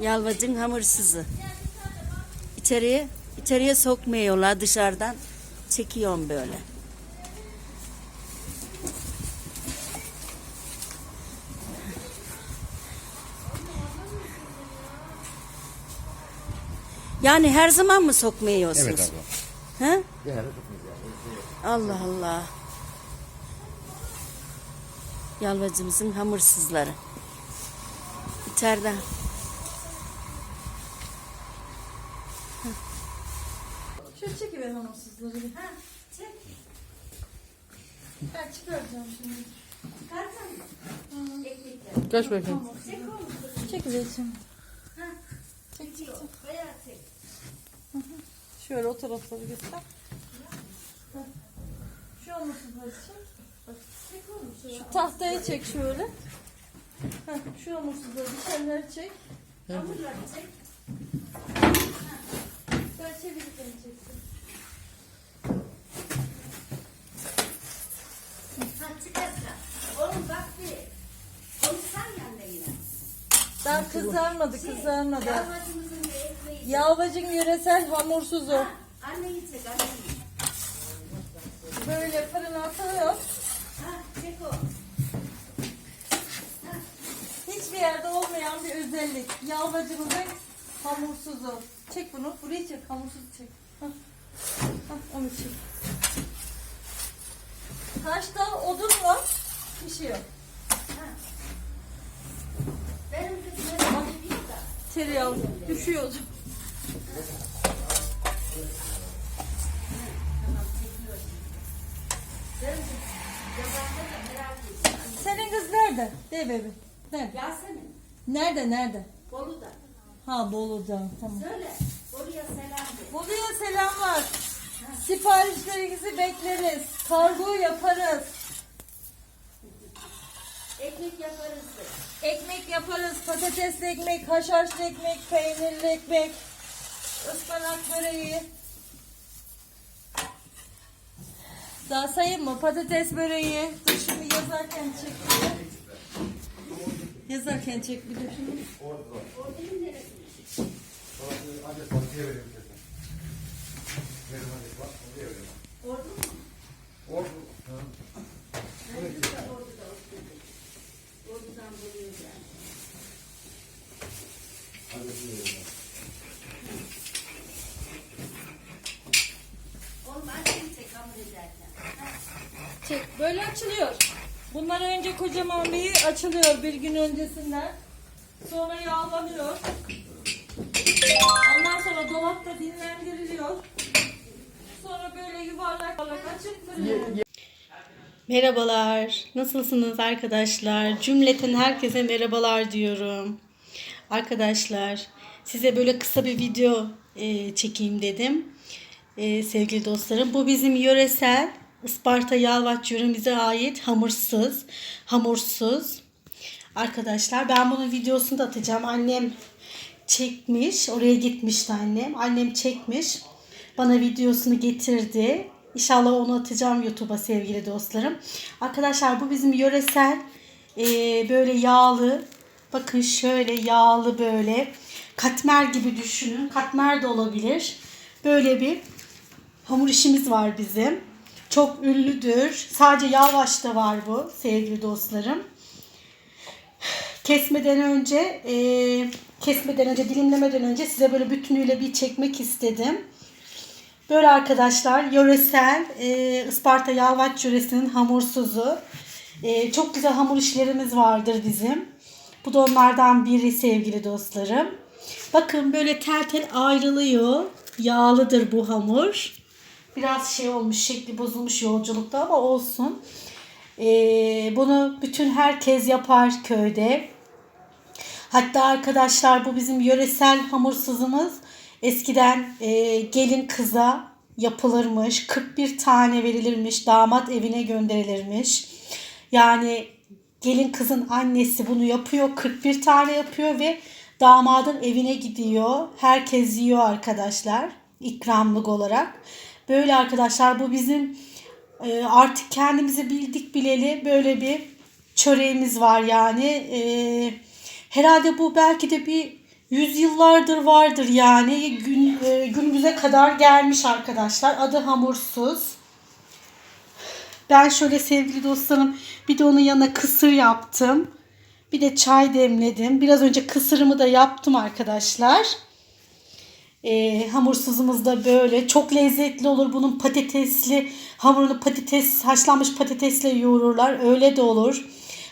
Yalvacın hamursuzu. İçeriye, içeriye sokmuyorlar dışarıdan. Çekiyorum böyle. Yani her zaman mı sokmuyorsunuz? Evet abla. He? Yani. Allah Allah. Yalvacımızın hamursuzları. İçeride. Çekiver hanımsızları bir. Ha, çek. Ben çıkaracağım şimdi. Kaç bakayım. Tamam. Çekiver şimdi. Çek, çek, çek. Şöyle o tarafları göster. Şu hanımsızları çek. Bak. Şu tahtayı çek şöyle. Heh, şu hanımsızları dışarıları çek. Hamurları çek. Ben çevirdiklerini çeksin. Ha. Oğlum bak bir. Konuşsan yanında yine. Daha kızarmadı, kızarmadı. Yalvacımızın bir ekmeği. Yalvacın yöresel hamursuzu. Anneyi çek anneyi. Böyle fırına atıyor. Ha çek o. Hiçbir yerde olmayan bir özellik. Yalvacımızın hamursuzu. Çek bunu. Burayı çek. Hamursuzu çek. Hah. Hah, onu çek. Taşta odunla pişiyor. Benim kızım. Tereyağı düşüyor. Senin kız nerede? De bebi. Nerede? Yasemin. Nerede nerede? Bolu'da. Ha Bolu'da. Tamam. Söyle. Bolu'ya selam de. Bolu'ya selamlar. Siparişlerinizi bekleriz. Kargo yaparız. Ekmek yaparız. Ekmek yaparız. Patatesli ekmek, haşhaşlı ekmek, peynirli ekmek, ıspanak böreği. Daha sayayım mı? Patates böreği. Dur şimdi yazarken çek. Yazarken çek bir de şunu. Adet batıya verelim kesin. Verin adet bak. Oraya verelim. Ordu mu? Ordu. Ha. Biz de Ordu'da oturduk. Ordu'dan buluyoruz yani. Adetini verelim. Oğlum anneyi çek hamur ederken. Çek. Böyle açılıyor. Bunlar önce kocaman bir açılıyor bir gün öncesinden. Sonra yağlanıyor. Ondan sonra dolapta dinlendiriliyor. Merhabalar. Nasılsınız arkadaşlar? Cümleten herkese merhabalar diyorum. Arkadaşlar size böyle kısa bir video e, çekeyim dedim. E, sevgili dostlarım bu bizim yöresel Isparta Yalvaç yöremize ait hamursuz, hamursuz. Arkadaşlar ben bunun videosunu da atacağım. Annem çekmiş. Oraya gitmişti annem. Annem çekmiş. Bana videosunu getirdi. İnşallah onu atacağım YouTube'a sevgili dostlarım. Arkadaşlar bu bizim yöresel e, böyle yağlı bakın şöyle yağlı böyle katmer gibi düşünün. Katmer de olabilir. Böyle bir hamur işimiz var bizim. Çok ünlüdür. Sadece Yavaş'ta var bu sevgili dostlarım kesmeden önce e, kesmeden önce dilimlemeden önce size böyle bütünüyle bir çekmek istedim. Böyle arkadaşlar yöresel e, Isparta Yalvaç yöresinin hamursuzu. E, çok güzel hamur işlerimiz vardır bizim. Bu da onlardan biri sevgili dostlarım. Bakın böyle tel tel ayrılıyor. Yağlıdır bu hamur. Biraz şey olmuş, şekli bozulmuş yolculukta ama olsun. Ee, bunu bütün herkes yapar köyde. Hatta arkadaşlar bu bizim yöresel hamursuzumuz. Eskiden e, gelin kıza yapılırmış. 41 tane verilirmiş. Damat evine gönderilirmiş. Yani gelin kızın annesi bunu yapıyor. 41 tane yapıyor ve damadın evine gidiyor. Herkes yiyor arkadaşlar. ikramlık olarak. Böyle arkadaşlar bu bizim e, artık kendimizi bildik bileli böyle bir çöreğimiz var yani. E, herhalde bu belki de bir yüzyıllardır vardır yani gün, e, günümüze kadar gelmiş arkadaşlar. Adı hamursuz. Ben şöyle sevgili dostlarım bir de onun yanına kısır yaptım. Bir de çay demledim. Biraz önce kısırımı da yaptım arkadaşlar. E, hamursuzumuz da böyle. Çok lezzetli olur. Bunun patatesli hamurunu patates, haşlanmış patatesle yoğururlar. Öyle de olur.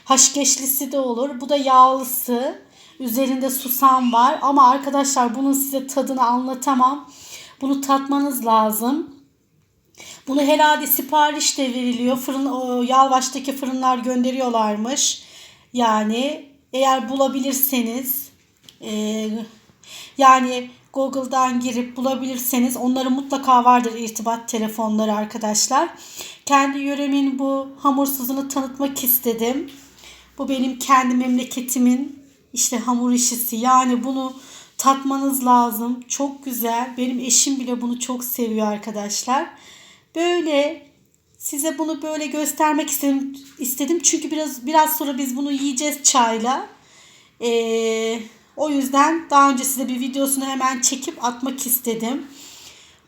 Haşkeşlisi de olur. Bu da yağlısı. Üzerinde susam var. Ama arkadaşlar bunun size tadını anlatamam. Bunu tatmanız lazım. Bunu herhalde sipariş de veriliyor. Fırın, Yalvaç'taki fırınlar gönderiyorlarmış. Yani eğer bulabilirseniz e, yani Google'dan girip bulabilirseniz onların mutlaka vardır irtibat telefonları arkadaşlar. Kendi yöremin bu hamursuzunu tanıtmak istedim. Bu benim kendi memleketimin işte hamur işisi. Yani bunu tatmanız lazım. Çok güzel. Benim eşim bile bunu çok seviyor arkadaşlar. Böyle size bunu böyle göstermek istedim istedim çünkü biraz biraz sonra biz bunu yiyeceğiz çayla. Ee, o yüzden daha önce size bir videosunu hemen çekip atmak istedim.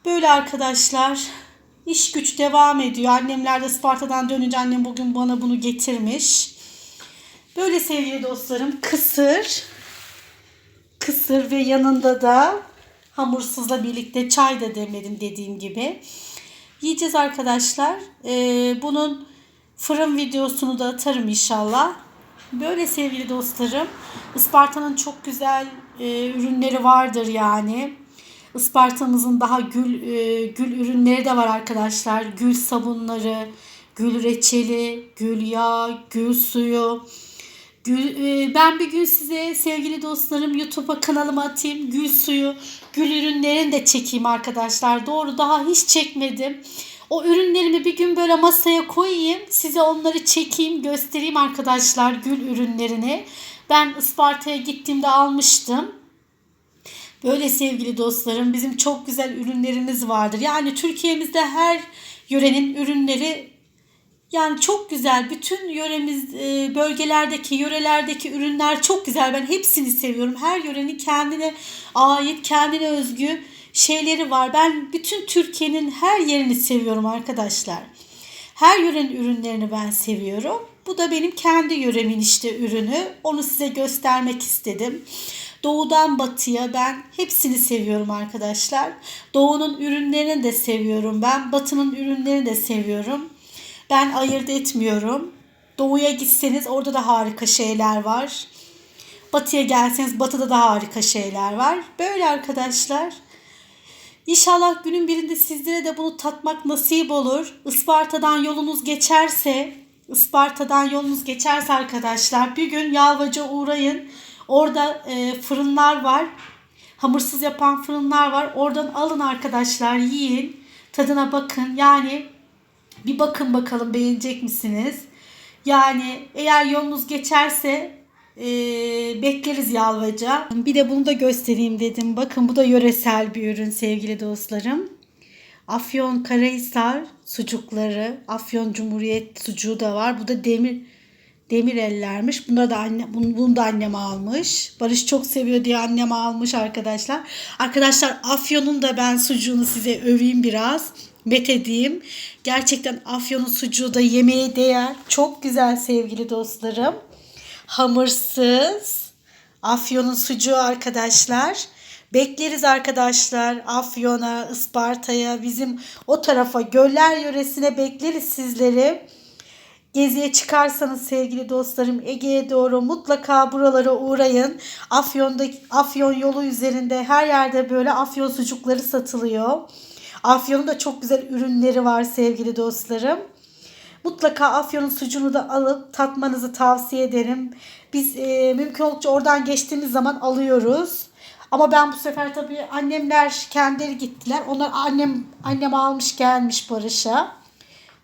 Böyle arkadaşlar iş güç devam ediyor. Annemler de Sparta'dan dönünce annem bugün bana bunu getirmiş. Böyle sevgili dostlarım kısır kısır ve yanında da hamursuzla birlikte çay da demledim dediğim gibi. Yiyeceğiz arkadaşlar. Ee, bunun fırın videosunu da atarım inşallah. Böyle sevgili dostlarım. Isparta'nın çok güzel e, ürünleri vardır yani. Isparta'mızın daha gül e, gül ürünleri de var arkadaşlar. Gül sabunları, gül reçeli, gül yağı, gül suyu. E, ben bir gün size sevgili dostlarım YouTube'a kanalıma atayım. Gül suyu, gül ürünlerini de çekeyim arkadaşlar. Doğru daha hiç çekmedim. O ürünlerimi bir gün böyle masaya koyayım. Size onları çekeyim, göstereyim arkadaşlar gül ürünlerini. Ben Isparta'ya gittiğimde almıştım. Böyle sevgili dostlarım bizim çok güzel ürünlerimiz vardır. Yani Türkiye'mizde her yörenin ürünleri yani çok güzel. Bütün yöremiz e, bölgelerdeki, yörelerdeki ürünler çok güzel. Ben hepsini seviyorum. Her yörenin kendine ait, kendine özgü şeyleri var. Ben bütün Türkiye'nin her yerini seviyorum arkadaşlar. Her yörenin ürünlerini ben seviyorum. Bu da benim kendi yöremin işte ürünü. Onu size göstermek istedim. Doğudan batıya ben hepsini seviyorum arkadaşlar. Doğunun ürünlerini de seviyorum ben. Batının ürünlerini de seviyorum. Ben ayırt etmiyorum. Doğuya gitseniz orada da harika şeyler var. Batıya gelseniz batıda da harika şeyler var. Böyle arkadaşlar. İnşallah günün birinde sizlere de bunu tatmak nasip olur. Isparta'dan yolunuz geçerse, Isparta'dan yolunuz geçerse arkadaşlar bir gün Yalvaca uğrayın. Orada e, fırınlar var. Hamursuz yapan fırınlar var. Oradan alın arkadaşlar yiyin. Tadına bakın. Yani bir bakın bakalım beğenecek misiniz? Yani eğer yolunuz geçerse e, bekleriz Yalvaca. Bir de bunu da göstereyim dedim. Bakın bu da yöresel bir ürün sevgili dostlarım. Afyon Karahisar sucukları, Afyon Cumhuriyet sucuğu da var. Bu da demir demir ellermiş. Bunları da anne, bunu, bunu da annem almış. Barış çok seviyor diye annem almış arkadaşlar. Arkadaşlar Afyon'un da ben sucuğunu size öveyim biraz. Bet edeyim. Gerçekten Afyon'un sucuğu da yemeğe değer. Çok güzel sevgili dostlarım. Hamursuz. Afyon'un sucuğu arkadaşlar. Bekleriz arkadaşlar Afyon'a, Isparta'ya, bizim o tarafa, Göller yöresine bekleriz sizleri. Geziye çıkarsanız sevgili dostlarım Ege'ye doğru mutlaka buralara uğrayın. Afyon'daki Afyon yolu üzerinde her yerde böyle Afyon sucukları satılıyor. Afyon'un da çok güzel ürünleri var sevgili dostlarım. Mutlaka Afyon'un sucuğunu da alıp tatmanızı tavsiye ederim. Biz e, mümkün oldukça oradan geçtiğimiz zaman alıyoruz. Ama ben bu sefer tabii annemler kendileri gittiler. Onlar annem annem almış gelmiş Barış'a.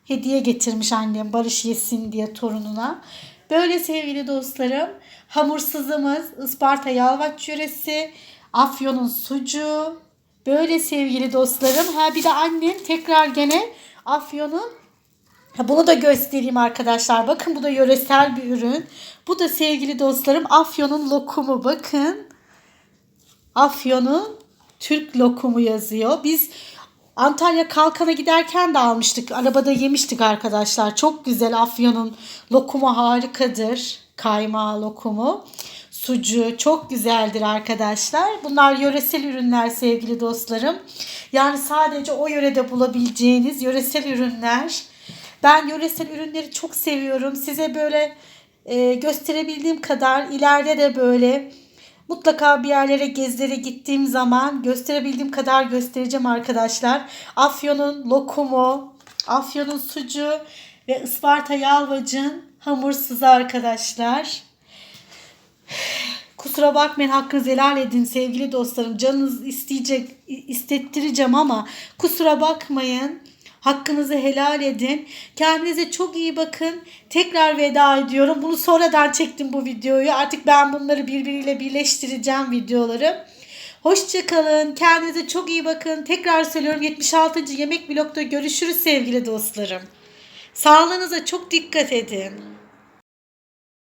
Hediye getirmiş annem Barış yesin diye torununa. Böyle sevgili dostlarım hamursuzumuz Isparta Yalvaç yöresi Afyon'un sucuğu. Böyle sevgili dostlarım. Ha bir de annem tekrar gene Afyon'un bunu da göstereyim arkadaşlar. Bakın bu da yöresel bir ürün. Bu da sevgili dostlarım Afyon'un lokumu. Bakın. Afyon'un Türk lokumu yazıyor. Biz Antalya Kalkan'a giderken de almıştık. Arabada yemiştik arkadaşlar. Çok güzel Afyon'un lokumu harikadır. Kaymağı lokumu. Sucuğu çok güzeldir arkadaşlar. Bunlar yöresel ürünler sevgili dostlarım. Yani sadece o yörede bulabileceğiniz yöresel ürünler. Ben yöresel ürünleri çok seviyorum. Size böyle e, gösterebildiğim kadar ileride de böyle mutlaka bir yerlere gezilere gittiğim zaman gösterebildiğim kadar göstereceğim arkadaşlar. Afyon'un lokumu, Afyon'un sucuğu ve Isparta Yalvacın hamursuzu arkadaşlar. Kusura bakmayın hakkınızı helal edin sevgili dostlarım. Canınız isteyecek, istettireceğim ama kusura bakmayın. Hakkınızı helal edin. Kendinize çok iyi bakın. Tekrar veda ediyorum. Bunu sonradan çektim bu videoyu. Artık ben bunları birbiriyle birleştireceğim videoları. Hoşçakalın. Kendinize çok iyi bakın. Tekrar söylüyorum 76. Yemek Vlog'da görüşürüz sevgili dostlarım. Sağlığınıza çok dikkat edin.